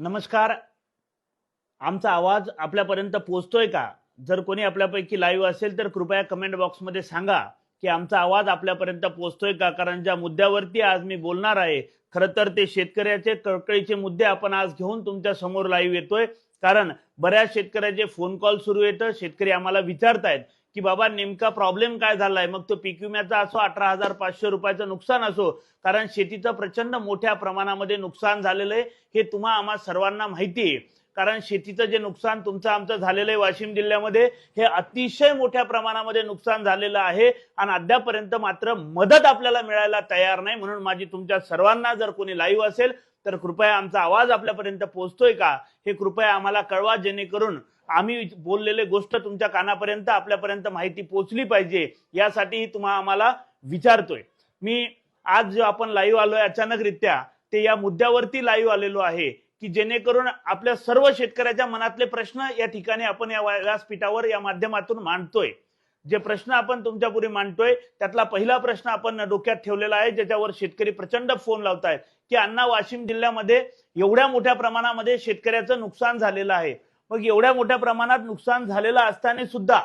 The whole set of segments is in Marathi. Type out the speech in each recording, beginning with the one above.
नमस्कार. आमचा आवाज आपल्यापर्यंत पोहोचतोय का? जर कोणी आपल्यापैकी लाईव्ह असेल तर कृपया कमेंट बॉक्समध्ये सांगा की आमचा आवाज आपल्यापर्यंत पोहोचतोय का? कारण ज्या मुद्द्यावरती आज मी बोलणार आहे खरं तर ते शेतकऱ्याचे कळकळीचे मुद्दे आपण आज घेऊन तुमच्यासमोर लाईव्ह येतोय. कारण बऱ्याच शेतकऱ्याचे फोन कॉल सुरू येतं शेतकरी आम्हाला विचारतायत की बाबा नेमका प्रॉब्लेम काय झालाय? मग तो पीक विम्याचा असो अठरा हजार पाचशे रुपयाचं नुकसान असो कारण शेतीचं प्रचंड मोठ्या प्रमाणामध्ये नुकसान झालेलं आहे हे तुम्हा आम्हा सर्वांना माहिती आहे. कारण शेतीचं जे नुकसान तुमचं आमचं झालेलं आहे वाशिम जिल्ह्यामध्ये हे अतिशय मोठ्या प्रमाणामध्ये नुकसान झालेलं आहे आणि अद्यापर्यंत मात्र मदत आपल्याला मिळायला तयार नाही. म्हणून माझी तुमच्या सर्वांना जर कोणी लाईव्ह असेल तर कृपया आमचा आवाज आपल्यापर्यंत पोहोचतोय का? हे कृपया आम्हाला कळवा जेणेकरून आम्ही बोललेले गोष्ट तुमच्या कानापर्यंत आपल्यापर्यंत माहिती पोहोचली पाहिजे यासाठी तुम्हा आम्हाला विचारतोय. मी आज जो आपण लाईव्ह आलोय अचानकरित्या ते या मुद्द्यावरती लाईव्ह आलेलो आहे की जेणेकरून आपल्या सर्व शेतकऱ्याच्या मनातले प्रश्न या ठिकाणी आपण या व्यासपीठावर या माध्यमातून मांडतोय. जे प्रश्न आपण तुमच्यापुढे मांडतोय त्यातला पहिला प्रश्न आपण डोक्यात ठेवलेला आहे ज्याच्यावर शेतकरी प्रचंड फोन लावतायत की अण्णा वाशिम जिल्ह्यामध्ये एवढ्या मोठ्या प्रमाणामध्ये शेतकऱ्याचं नुकसान झालेलं आहे. मग एवढ्या मोठ्या प्रमाणात नुकसान झालेलं असताना सुद्धा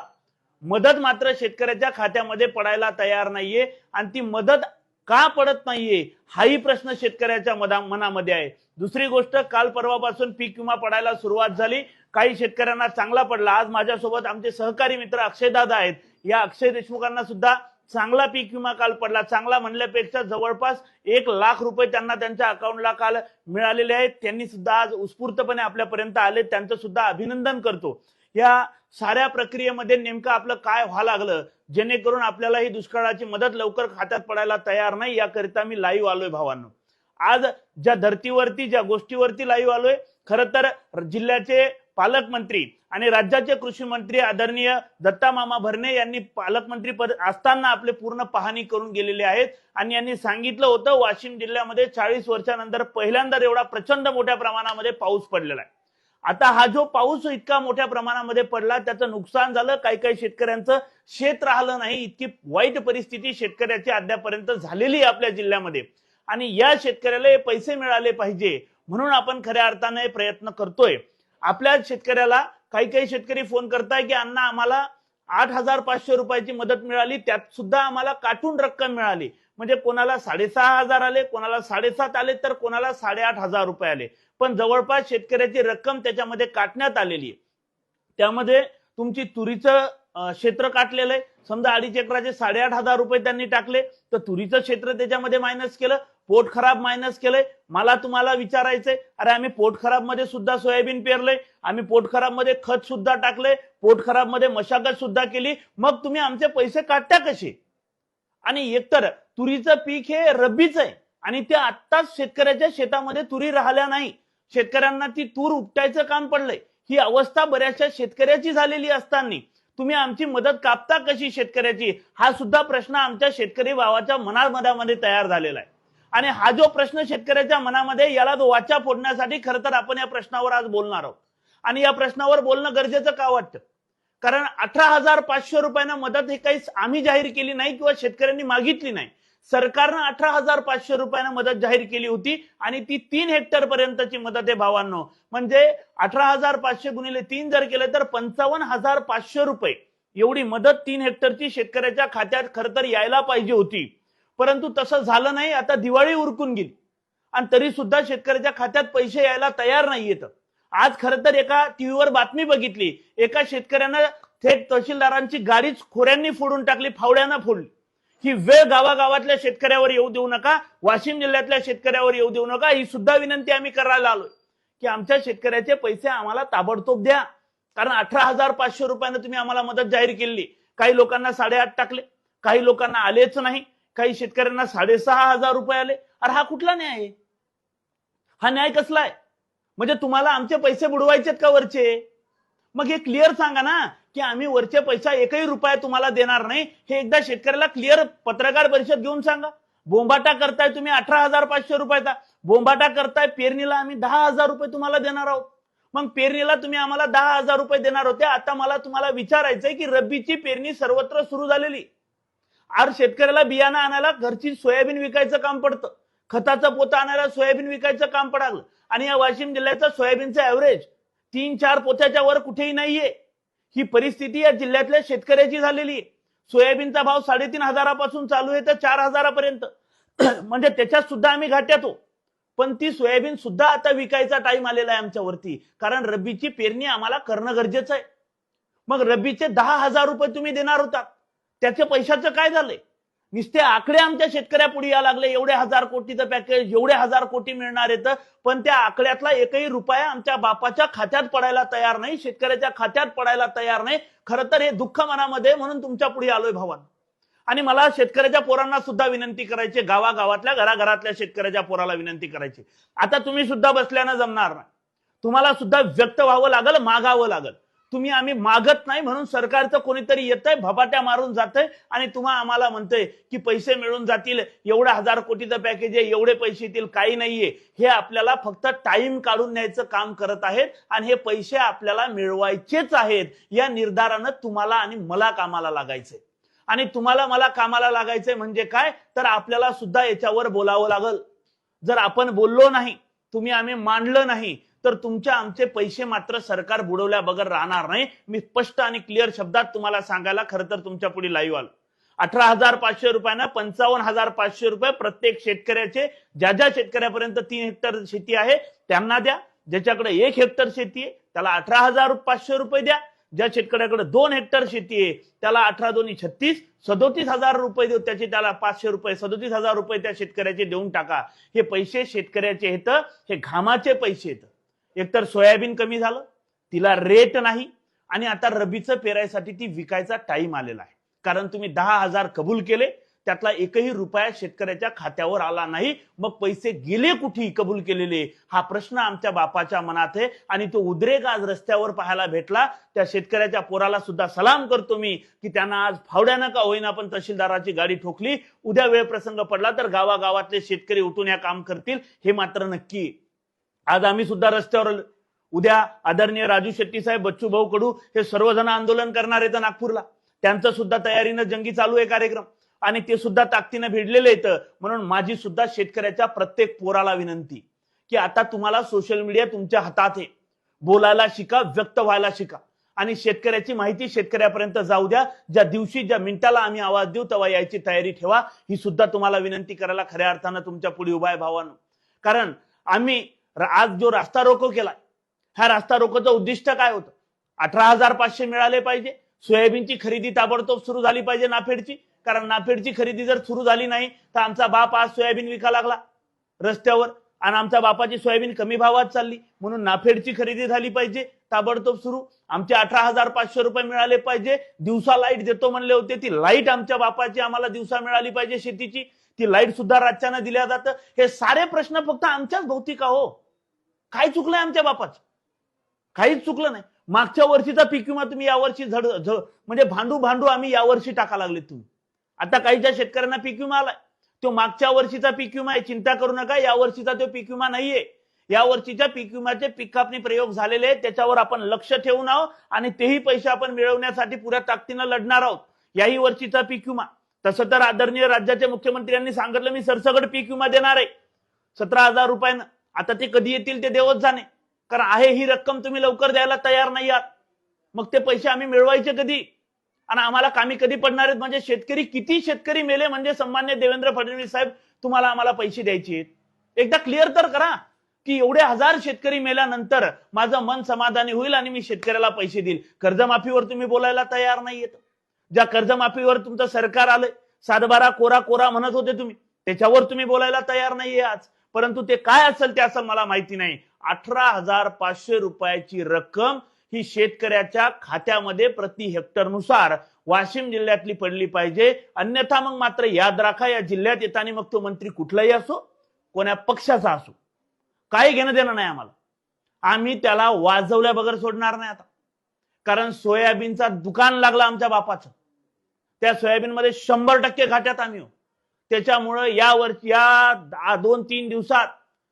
मदत मात्र शेतकऱ्याच्या खात्यामध्ये पडायला तयार नाहीये. आणि ती मदत का पडत नाहीये हाही प्रश्न शेतकऱ्याच्या मधा मनामध्ये आहे. दुसरी गोष्ट काल परवापासून पीक विमा पडायला सुरुवात झाली. काही शेतकऱ्यांना चांगला पडला. आज माझ्यासोबत आमचे सहकारी मित्र अक्षयदादा आहेत. या अक्षय देशमुखांना सुद्धा चांगला पीक विमा काल पडला. चांगला म्हणल्यापेक्षा जवळपास एक लाख रुपये त्यांना त्यांच्या अकाउंटला काल मिळालेले आहेत. त्यांनी सुद्धा आज उत्स्फूर्तपणे आपल्यापर्यंत आले. त्यांचं सुद्धा अभिनंदन करतो. या साऱ्या प्रक्रियेमध्ये नेमकं आपलं काय व्हा लागलं? जेणेकरून आपल्याला ही दुष्काळाची मदत लवकर खात्यात पडायला तयार नाही. याकरिता मी लाईव्ह आलोय भावांनो. आज ज्या धर्तीवरती ज्या गोष्टीवरती लाईव्ह आलोय खरं तर जिल्ह्याचे पालकमंत्री आणि राज्याचे कृषी मंत्री आदरणीय दत्ता मामा भरणे यांनी पालकमंत्री पद असताना आपले पूर्ण पाहणी करून गेलेले आहेत. आणि यांनी सांगितलं होतं वाशिम जिल्ह्यामध्ये चाळीस वर्षानंतर पहिल्यांदा एवढा प्रचंड मोठ्या प्रमाणामध्ये पाऊस पडलेला आहे. आता हा जो पाऊस इतका मोठ्या प्रमाणामध्ये पडला त्याचं नुकसान झालं काही काही शेतकऱ्यांचं शेत राहिलं नाही इतकी वाईट परिस्थिती शेतकऱ्याची अद्यापर्यंत झालेली आहे आपल्या जिल्ह्यामध्ये. आणि या शेतकऱ्याला हे पैसे मिळाले पाहिजे म्हणून आपण खऱ्या अर्थाने प्रयत्न करतोय. आपल्या शेतकऱ्याला काही काही शेतकरी फोन करताय की अण्णा आम्हाला आठ हजार पाचशे रुपयाची मदत मिळाली. त्यात सुद्धा आम्हाला काटून रक्कम मिळाली. म्हणजे कोणाला साडेसहा हजार आले कोणाला साडेसात आले तर कोणाला साडेआठ हजार रुपये आले. पण जवळपास शेतकऱ्याची रक्कम त्याच्यामध्ये काटण्यात आलेली आहे. त्यामध्ये तुमची तुरीचं क्षेत्र काटलेलं आहे. समजा अडीच एकराचे साडेआठ हजार रुपये त्यांनी टाकले तर तुरीचं क्षेत्र त्याच्यामध्ये मायनस केलं पोट खराब मायनस केलंय. मला तुम्हाला विचारायचंय अरे आम्ही पोट खराबमध्ये सुद्धा सोयाबीन पेरलंय आम्ही पोट खराबमध्ये खत सुद्धा टाकलंय पोट खराबमध्ये मशागत सुद्धा केली मग तुम्ही आमचे पैसे काढता कसे? आणि एकतर तुरीचं पीक हे रब्बीच आहे आणि ते आत्ताच शेतकऱ्याच्या शेतामध्ये तुरी राहिल्या नाही. शेतकऱ्यांना ती तूर उपटायचं काम पडलंय. ही अवस्था बऱ्याचशा शेतकऱ्याची झालेली असताना. तुम्ही आमची मदत कापता कशी शेतकऱ्याची? हा सुद्धा प्रश्न आमच्या शेतकरी भावाच्या मनामध्ये तयार झालेला आहे. आणि हा जो प्रश्न शेतकऱ्याच्या मनामध्ये याला वाचा फोडण्यासाठी खरं तर आपण या प्रश्नावर आज बोलणार आहोत. आणि या प्रश्नावर बोलणं गरजेचं का वाटतं? कारण अठरा हजार पाचशे रुपयांना मदत हे काही आम्ही जाहीर केली नाही किंवा शेतकऱ्यांनी मागितली नाही. सरकारनं अठरा हजार पाचशे रुपयांना मदत जाहीर केली होती आणि ती तीन हेक्टर पर्यंतची मदत आहे भावांनो. म्हणजे अठरा हजार पाचशे गुणिले तीन जर केले तर पंचावन्न हजार पाचशे रुपये. एवढी मदत तीन हेक्टरची शेतकऱ्याच्या खात्यात खरं तर यायला पाहिजे होती. परंतु तसं झालं नाही आता दिवाळी उरकून गेली. आणि तरी सुद्धा शेतकऱ्याच्या खात्यात पैसे यायला तयार नाही येत. आज खरं तर एका टीव्हीवर बातमी बघितली एका शेतकऱ्यानं थेट तहसीलदारांची गाडीच खोऱ्यांनी फोडून टाकली फावड्यानं फोडली. ही वेळ गावागावातल्या शेतकऱ्यावर येऊ देऊ नका वाशिम जिल्ह्यातल्या शेतकऱ्यावर येऊ देऊ नका ही सुद्धा विनंती आम्ही करायला आलोय. की आमच्या शेतकऱ्याचे पैसे आम्हाला ताबडतोब द्या. कारण अठरा हजार पाचशे रुपयानं तुम्ही आम्हाला मदत जाहीर केली. काही लोकांना साडेआठ टाकले काही लोकांना आलेच नाही. काही शेतकऱ्यांना साडेसहा हजार रुपये आले. अरे हा कुठला न्याय आहे? हा न्याय कसला आहे? म्हणजे तुम्हाला आमचे पैसे बुडवायचेत का वरचे? मग हे क्लिअर सांगा ना की आम्ही वरचे पैसा एकही रुपया तुम्हाला देणार नाही. हे एकदा शेतकऱ्याला क्लिअर पत्रकार परिषद घेऊन सांगा. बोंबाटा करताय तुम्ही अठरा हजार पाचशे रुपयाचा. बोंबाटा करताय पेरणीला आम्ही दहा हजार रुपये तुम्हाला देणार आहोत. मग पेरणीला तुम्ही आम्हाला दहा हजार रुपये देणार होते. आता मला तुम्हाला विचारायचंय की रब्बीची पेरणी सर्वत्र सुरू झालेली. आज शेतकऱ्याला बियाणं आणायला घरची सोयाबीन विकायचं काम पडतं. खताचं पोता आणायला सोयाबीन विकायचं काम पडालं. आणि या वाशिम जिल्ह्याचं सोयाबीनचं ऍव्हरेज तीन चार पोत्याच्या वर कुठेही नाहीये. ही परिस्थिती या जिल्ह्यातल्या शेतकऱ्याची झालेली आहे. सोयाबीनचा भाव साडेतीन हजारापासून चालू आहे तर चार हजारापर्यंत. म्हणजे त्याच्यात सुद्धा आम्ही घाट्यातो पण ती सोयाबीन सुद्धा आता विकायचा टाइम आलेला आहे आमच्यावरती. कारण रब्बीची पेरणी आम्हाला करणं गरजेचं आहे. मग रब्बीचे दहा हजार रुपये तुम्ही देणार होतात. त्याच्या पैशाचं काय झालंय? नुसते आकडे आमच्या शेतकऱ्या पुढे या लागले. एवढे हजार कोटीचं पॅकेज एवढे हजार कोटी मिळणार येतं पण त्या आकड्यातला एकही रुपया आमच्या बापाच्या खात्यात पडायला तयार नाही शेतकऱ्याच्या खात्यात पडायला तयार नाही. खरं तर हे दुःख मनामध्ये म्हणून तुमच्यापुढे आलोय भावान. आणि मला शेतकऱ्याच्या पोरांना सुद्धा विनंती करायची गावागावातल्या घराघरातल्या शेतकऱ्याच्या पोराला विनंती करायची. आता तुम्ही सुद्धा बसल्यानं जमणार नाही. तुम्हाला सुद्धा व्यक्त व्हावं लागल मागावं लागल. तुम्ही आम्ही मागत नाही म्हणून सरकारचं कोणीतरी येतंय भबाट्या मारून जातंय आणि तुम्हा आम्हाला म्हणतंय की पैसे मिळून जातील एवढं हजार कोटीचं पॅकेज आहे एवढे पैसे येतील काही नाहीये. हे आपल्याला फक्त टाइम काढून न्यायचं काम करत आहेत आणि हे पैसे आपल्याला मिळवायचेच आहेत. या निर्धारानं तुम्हाला आणि मला कामाला लागायचंय. आणि तुम्हाला मला कामाला लागायचंय म्हणजे काय? तर आपल्याला सुद्धा याच्यावर बोलावं लागल. जर आपण बोललो नाही तुम्ही आम्ही मांडलं नाही तर तुमच्या आमचे पैसे मात्र सरकार बुडवल्या बगर राहणार नाही. मी स्पष्ट आणि क्लिअर शब्दात तुम्हाला सांगायला खरं तर तुमच्यापुढे लाईव्ह आलो. अठरा हजार पाचशे रुपयांना पंचावन्न हजार पाचशे रुपये प्रत्येक शेतकऱ्याचे ज्या ज्या शेतकऱ्यापर्यंत तीन हेक्टर शेती आहे त्यांना द्या. ज्याच्याकडे एक हेक्टर शेती आहे त्याला अठरा हजार पाचशे रुपये द्या. ज्या शेतकऱ्याकडे दोन हेक्टर शेती आहे त्याला अठरा दोन्ही छत्तीस सदोतीस हजार रुपये देऊ. त्याचे त्याला पाचशे रुपये सदोतीस हजार रुपये त्या शेतकऱ्याचे देऊन टाका. हे पैसे शेतकऱ्याचे येतं हे घामाचे पैसे येतं एकतर सोयाबीन कमी झालं तिला रेट नाही आणि आता रबीचं पेरायसाठी ती विकायचा टाइम आलेला आहे. कारण तुम्ही दहा हजार कबूल केले त्यातला एकही रुपया शेतकऱ्याच्या खात्यावर आला नाही. मग पैसे गेले कुठे कबूल केलेले? हा प्रश्न आमच्या बापाच्या मनात आहे आणि तो उद्रेक आज रस्त्यावर पाहायला भेटला. त्या शेतकऱ्याच्या पोराला सुद्धा सलाम करतो मी की त्यांना आज फावड्यानं का होईना पण तहसीलदाराची गाडी ठोकली. उद्या वेळ प्रसंग पडला तर गावागावातले शेतकरी उठून या काम करतील हे मात्र नक्की आज आम्ही सुद्धा रस्त्यावर उद्या आदरणीय राजू शेट्टी साहेब बच्चू भाऊ कडू हे सर्वजण आंदोलन करणार आहेत नागपूरला. त्यांचं सुद्धा तयारीनं जंगी चालू आहे कार्यक्रम. आणि ते सुद्धा ताकदीनं भिडलेले आहेत. म्हणून माझी सुद्धा शेतकऱ्याच्या प्रत्येक पोराला विनंती की आता तुम्हाला सोशल मीडिया तुमच्या हातात आहे. बोलायला शिका व्यक्त व्हायला शिका. आणि शेतकऱ्याची माहिती शेतकऱ्यापर्यंत जाऊ द्या. ज्या दिवशी ज्या मिनिटाला आम्ही आवाज देऊ तेव्हा यायची तयारी ठेवा. ही सुद्धा तुम्हाला विनंती करायला खऱ्या अर्थानं तुमच्यापुढे उभा आहे भावानं. कारण आम्ही आज जो रास्ता रोको केलाय ह्या रास्ता रोकोचं उद्दिष्ट काय होतं? अठरा हजार पाचशे मिळाले पाहिजे. सोयाबीनची खरेदी ताबडतोब सुरू झाली पाहिजे नाफेडची. कारण नाफेडची खरेदी जर सुरू झाली नाही तर आमचा बाप आज सोयाबीन विका लागला रस्त्यावर. आणि आमच्या बापाची सोयाबीन कमी भावात चालली. म्हणून नाफेडची खरेदी झाली पाहिजे ताबडतोब सुरू. आमचे अठरा हजार पाचशे रुपये मिळाले पाहिजे. दिवसा लाइट देतो म्हणले होते ती लाइट आमच्या बापाची आम्हाला दिवसा मिळाली पाहिजे शेतीची. ती लाइट सुद्धा राज्यानं दिल्या जातं. हे सारे प्रश्न फक्त आमच्याच भोवती आहो. हो काय चुकलंय आमच्या बापाच? काहीच चुकलं नाही. मागच्या वर्षीचा पीक विमा तुम्ही यावर्षी झड म्हणजे भांडू भांडू आम्ही यावर्षी टाका लागले तुम्ही. आता काहीच्या शेतकऱ्यांना पीक विमा आलाय. तो मागच्या वर्षीचा पीक विमा आहे चिंता करू नका. या वर्षीचा तो पीक विमा नाहीये. या वर्षीच्या पीक विम्याचे पीक कापणी प्रयोग झालेले आहेत. त्याच्यावर आपण लक्ष ठेवून आहोत आणि तेही पैसे आपण मिळवण्यासाठी पुऱ्या ताकदीनं लढणार आहोत. याही वर्षीचा पीक विमा. तसं तर आदरणीय राज्याच्या मुख्यमंत्र्यांनी सांगितलं मी सरसगड पीक विमा देणार आहे. सतरा हजार रुपयानं. आता ते कधी येतील ते देवच जाणे. कारण आहे ही रक्कम तुम्ही लवकर द्यायला तयार नाही आहात. मग ते पैसे आम्ही मिळवायचे कधी? आणि आम्हाला कामी कधी पडणार आहेत? म्हणजे शेतकरी किती शेतकरी मेले म्हणजे सन्मान्य देवेंद्र फडणवीस साहेब तुम्हाला आम्हाला पैसे द्यायचे आहेत. एकदा क्लिअर तर करा की एवढे हजार शेतकरी मेल्यानंतर माझं मन समाधानी होईल आणि मी शेतकऱ्याला पैसे देईल. कर्जमाफीवर तुम्ही बोलायला तयार नाही येत ज्या कर्जमाफीवर तुमचं सरकार आलंय सातबारा कोरा कोरा म्हणत होते तुम्ही त्याच्यावर तुम्ही बोलायला तयार नाहीये आज. परंतु ते काय असेल ते असेल मला माहिती नाही. अठरा हजार पाचशे रुपयाची रक्कम ही शेतकऱ्याच्या खात्यामध्ये प्रति हेक्टरनुसार वाशिम जिल्ह्यातली पडली पाहिजे. अन्यथा मग मात्र याद राखा या जिल्ह्यात येताना मग तो मंत्री कुठलाही असो कोण्या पक्षाचा असो काही घेणं देणं नाही आम्हाला. आम्ही त्याला वाजवल्या बगर सोडणार नाही आता. कारण सोयाबीनचा दुकान लागला आमच्या बापाचं. त्या सोयाबीनमध्ये शंभर टक्के घाट्यात आम्ही हो. त्याच्यामुळं या वर्षी या दोन तीन दिवसात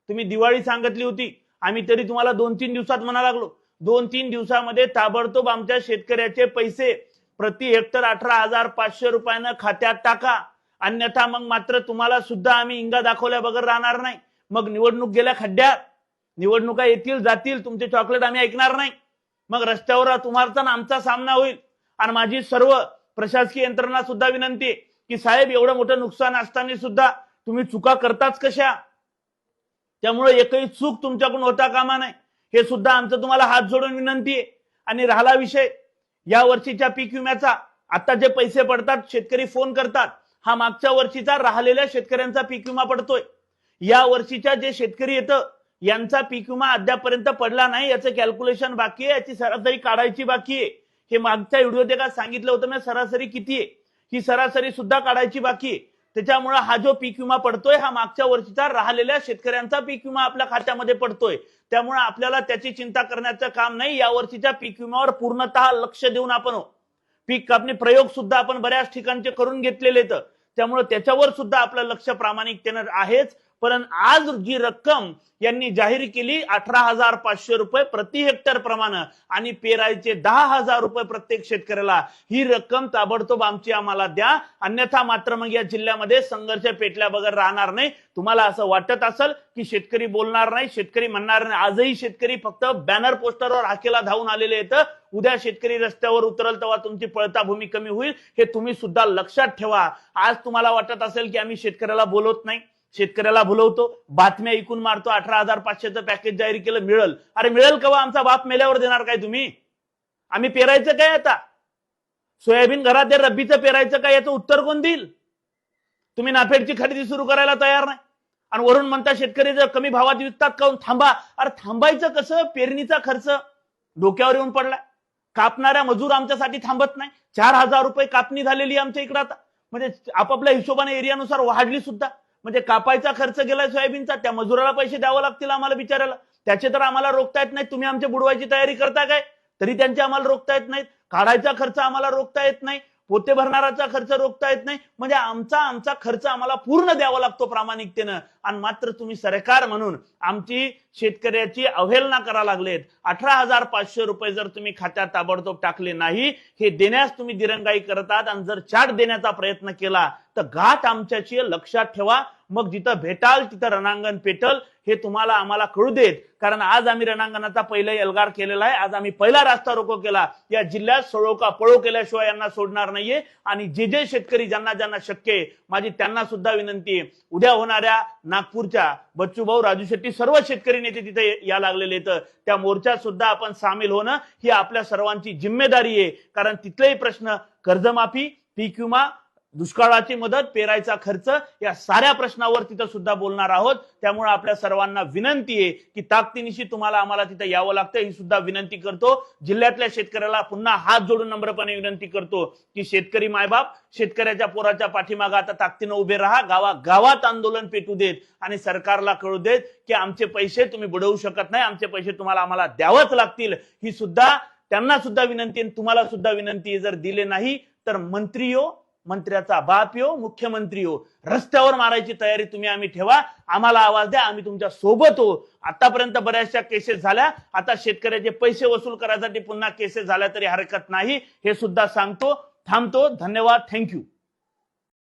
तुम्ही दिवाळी सांगितली होती. आम्ही तरी तुम्हाला दोन तीन दिवसात म्हणा लागलो. दोन तीन दिवसामध्ये ताबडतोब आमच्या शेतकऱ्याचे पैसे प्रति हेक्टर अठरा हजार पाचशे रुपयानं खात्यात टाका. अन्यथा मग मात्र तुम्हाला सुद्धा आम्ही इंगा दाखवल्या बगर राहणार नाही. मग निवडणूक गेल्या खड्ड्यात. निवडणुका येतील जातील तुमचे चॉकलेट आम्ही ऐकणार नाही. मग रस्त्यावर तुम्हाला आमचा सामना होईल. आणि माझी सर्व प्रशासकीय यंत्रणा सुद्धा विनंती आहे. की साहेब एवढं मोठं नुकसान असताना सुद्धा तुम्ही चुका करताच कशा? त्यामुळे एकही चूक तुमच्याकडून होता कामा नाही हे सुद्धा आमचं तुम्हाला हात जोडून विनंती आहे. आणि राहिला विषय या वर्षीच्या पीक विम्याचा. आता जे पैसे पडतात शेतकरी फोन करतात हा मागच्या वर्षीचा राहिलेल्या शेतकऱ्यांचा पीक विमा पडतोय. या वर्षीच्या जे शेतकरी येतं यांचा पीक विमा अद्यापर्यंत पडला नाही याचं कॅल्क्युलेशन बाकी आहे याची सरासरी काढायची बाकी आहे. हे मागच्या व्हिडिओ ते सांगितलं होतं मी सरासरी किती आहे? ही सरासरी सुद्धा काढायची बाकी आहे. त्याच्यामुळे हा जो पीक विमा पडतोय हा मागच्या वर्षीचा राहिलेल्या शेतकऱ्यांचा पीक विमा आपल्या खात्यामध्ये पडतोय. त्यामुळे आपल्याला त्याची चिंता करण्याचं काम नाही. या वर्षीच्या पीक विम्यावर पूर्णतः लक्ष देऊन आपण हो. पीक कापणी प्रयोग सुद्धा आपण बऱ्याच ठिकाणचे करून घेतलेले त्यामुळे त्याच्यावर सुद्धा आपलं लक्ष प्रामाणिकतेनं आहेच. पण आज जी रक्कम यांनी जाहीर केली अठरा हजार पाचशे रुपये प्रति हेक्टर प्रमाणे आणि पेरायचे दहा हजार रुपये प्रत्येक शेतकऱ्याला ही रक्कम ताबडतोब आमची आम्हाला द्या. अन्यथा मात्र मग या जिल्ह्यामध्ये संघर्ष पेटल्या बगर राहणार नाही. तुम्हाला असं वाटत असेल की शेतकरी बोलणार नाही शेतकरी म्हणणार नाही. आजही शेतकरी फक्त बॅनर पोस्टरवर हाकेला धावून आलेले आहेत. उद्या शेतकरी रस्त्यावर उतरल तेव्हा तुमची पळता भूमी कमी होईल. हे तुम्ही सुद्धा लक्षात ठेवा. आज तुम्हाला वाटत असेल की आम्ही शेतकऱ्याला बोलवत नाही. शेतकऱ्याला भुलवतो बातम्या ऐकून मारतो अठरा हजार पाचशेचं पॅकेज जाहीर केलं मिळेल. अरे मिळेल केव्हा आमचा बाप मेल्यावर देणार काय तुम्ही? आम्ही पेरायचं काय आता? सोयाबीन घरात द्या रब्बीचं पेरायचं काय? याचं उत्तर कोण देईल? तुम्ही नाफेडची खरेदी सुरू करायला तयार नाही. आणि वरून म्हणता शेतकरी जर कमी भावात विकतात काऊन थांबा. अरे थांबायचं कसं? पेरणीचा खर्च डोक्यावर येऊन पडलाय कापणाऱ्या मजूर आमच्यासाठी थांबत नाही. चार हजार रुपये कापणी झालेली आमच्या इकडे आता. म्हणजे आपापल्या हिशोबाने एरियानुसार वाढली सुद्धा. म्हणजे कापायचा खर्च गेलाय सोयाबीनचा त्या मजुराला पैसे द्यावं लागतील आम्हाला बिचारायला त्याचे तर आम्हाला रोखता येत नाही तुम्ही आमच्या बुडवायची तयारी करता काय? तरी त्यांचे आम्हाला रोखता येत नाहीत. काढायचा खर्च आम्हाला रोखता येत नाही. पोते भरणाराचा खर्च रोखता येत नाही. म्हणजे आमचा आमचा खर्च आम्हाला पूर्ण द्यावा लागतो प्रामाणिकतेनं. आणि मात्र तुम्ही सरकार म्हणून आमची शेतकऱ्याची अवहेलना करा लागलेत. अठरा हजार पाचशे रुपये जर तुम्ही खात्यात ताबडतोब टाकले नाही हे देण्यास तुम्ही दिरंगाई करतात. आणि जर चाट देण्याचा प्रयत्न केला तर गाठ आमच्याची लक्षात ठेवा. मग जिथं भेटाल तिथं रणांगण पेटल हे तुम्हाला आम्हाला कळू देत. कारण आज आम्ही रणांगणाचा पहिला एल्गार केलेला आहे. आज आम्ही पहिला रास्ता रोको केला. या जिल्ह्यात सोळोका पळो केल्याशिवाय यांना सोडणार नाहीये. आणि जे जे शेतकरी ज्यांना ज्यांना शक्य आहे माझी त्यांना सुद्धा विनंती आहे. उद्या होणाऱ्या नागपूरच्या बच्चूभाऊ राजू शेट्टी सर्व शेतकरी नेते तिथे या लागलेले आहेत. त्या मोर्चात सुद्धा आपण सामील होणं ही आपल्या सर्वांची जिम्मेदारी आहे. कारण तिथलेही प्रश्न कर्जमाफी पीक विमा दुष्काळाची मदत पेरायचा खर्च या साऱ्या प्रश्नावर तिथं सुद्धा बोलणार आहोत. त्यामुळे आपल्या सर्वांना विनंती आहे की ताकदीनिशी तुम्हाला आम्हाला तिथं यावं लागतं. ही सुद्धा विनंती करतो. जिल्ह्यातल्या शेतकऱ्याला पुन्हा हात जोडून नम्रपणे विनंती करतो की शेतकरी मायबाप शेतकऱ्याच्या पोराच्या पाठीमागं आता ताकदीनं उभे राहा. गावा गावात आंदोलन पेटू देत आणि सरकारला कळू देत की आमचे पैसे तुम्ही बुडवू शकत नाही. आमचे पैसे तुम्हाला आम्हाला द्यावंच लागतील. ही सुद्धा त्यांना सुद्धा विनंती आणि तुम्हाला सुद्धा विनंती जर दिले नाही तर मंत्रीयो हो, मंत्र्याचा बाप यो मुख्यमंत्री हो रस्त्यावर मारायची तयारी तुम्ही आम्ही ठेवा. आम्हाला आवाज द्या आम्ही तुमच्यासोबत हो आतापर्यंत बऱ्याचशा केसेस झाल्या. आता शेतकऱ्याचे पैसे वसूल करायसाठी पुन्हा केसेस झाल्या तरी हरकत नाही. हे सुद्धा सांगतो थांबतो. धन्यवाद. थँक्यू